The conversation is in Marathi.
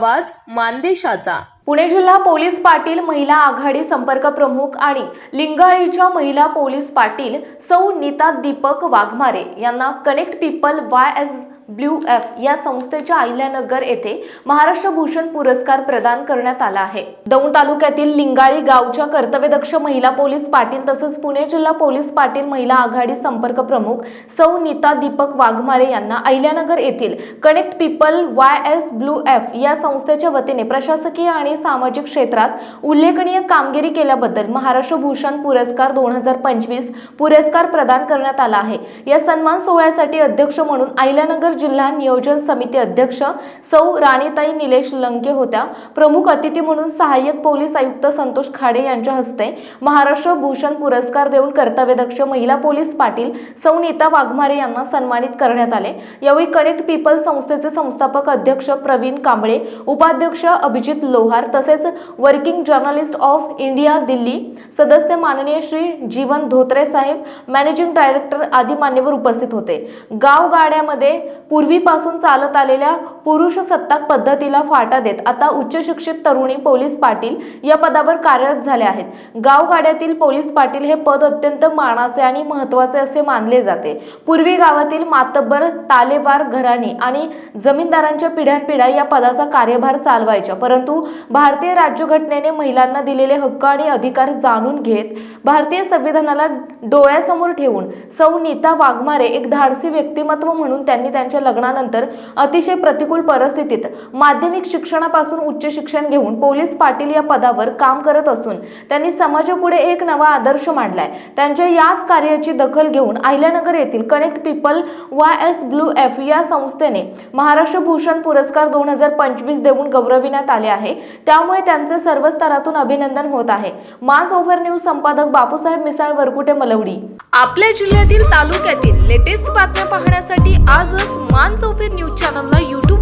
आवाज मानदेशाचा. पुणे जिल्हा पोलीस पाटील महिला आघाडी संपर्क प्रमुख आणि लिंगाळीच्या महिला पोलीस पाटील सौ नीता दीपक वाघमारे यांना connect people Y S blue F या संस्थेच्या अहिल्यानगर येथे महाराष्ट्र भूषण पुरस्कार प्रदान करण्यात आला आहे. दौंड तालुक्यातील लिंगाळी गावच्या कर्तव्यदक्ष महिला पोलीस पाटील तसंच पुणे जिल्हा पोलीस पाटील महिला आघाडी संपर्क प्रमुख सौ नीता दीपक वाघमारे यांना अहिल्यानगर येथील connect people Y S blue F या संस्थेच्या वतीने प्रशासकीय आणि सामाजिक क्षेत्रात उल्लेखनीय कामगिरी केल्याबद्दल महाराष्ट्र भूषण पुरस्कार दोन हजार पंचवीस पुरस्कार प्रदान करण्यात आला आहे. या सन्मान सोहळ्यासाठी अध्यक्ष म्हणून अहिल्यानगर जिल्हा नियोजन समिती अध्यक्ष सौ राणीताई निलेश लंके होत्या. प्रमुख अतिथी म्हणून सहाय्यक पोलीस आयुक्त संतोष खाडे यांच्या हस्ते महाराष्ट्र भूषण पुरस्कार देऊन कर्तव्यदक्ष महिला पोलीस पाटील सौ नीता वाघमारे यांना सन्मानित करण्यात आले. यावेळी कनेक्ट पीपल संस्थेचे संस्थापक अध्यक्ष प्रवीण कांबळे उपाध्यक्ष अभिजित लोहार तसेच working journalist of India Delhi सदस्य माननीय श्री जीवन धोत्रे साहेब मॅनेजिंग डायरेक्टर आदी मान्यवर उपस्थित होते. गाव गाड्यामध्ये पूर्वीपासून चालत आलेल्या पुरुषसत्ताक पद्धतीला फाटा देत आता उच्च शिक्षित तरुणी पोलीस पाटील या पदावर कार्यरत झाले आहेत. गावगाड्यातील पोलीस पाटील हे पद अत्यंत मानाचे आणि महत्त्वाचे असे मानले जाते. पूर्वी गावातील मातब्बर तालेबार घराणी आणि जमीनदारांच्या पिढ्यानपिढ्या या पदाचा कार्यभार चालवायच्या. परंतु भारतीय राज्यघटनेने महिलांना दिलेले हक्क आणि अधिकार जाणून घेत भारतीय संविधानाला डोळ्यासमोर ठेवून सौ नीता वाघमारे एक धाडसी व्यक्तिमत्व म्हणून त्यांनी त्यांच्या लग्नानंतर अतिशय प्रतिकूल परिस्थितीत माध्यमिक शिक्षणापासून उच्च शिक्षण घेऊन पोलीस पाटील या पदावर काम करत असून त्यांनी समाजापुढे एक नवा आदर्श मांडलाय. त्यांच्या याच कार्याची दखल घेऊन अहिल्यानगर येथील connect people Y S blue F या संस्थेने महाराष्ट्र भूषण पुरस्कार दोन हजार पंचवीस देऊन गौरविण्यात आले आहे. त्यामुळे त्यांचे सर्व स्तरातून अभिनंदन होत आहे. माज ओव्हर न्यूज संपादक बापूसाहेब मिसाळ वरकुटे मलवडी. आपल्या जिल्ह्यातील तालुक्यातील लेटेस्ट बातम्या पाहण्यासाठी आजच मान ओव्हर न्यूज चॅनलला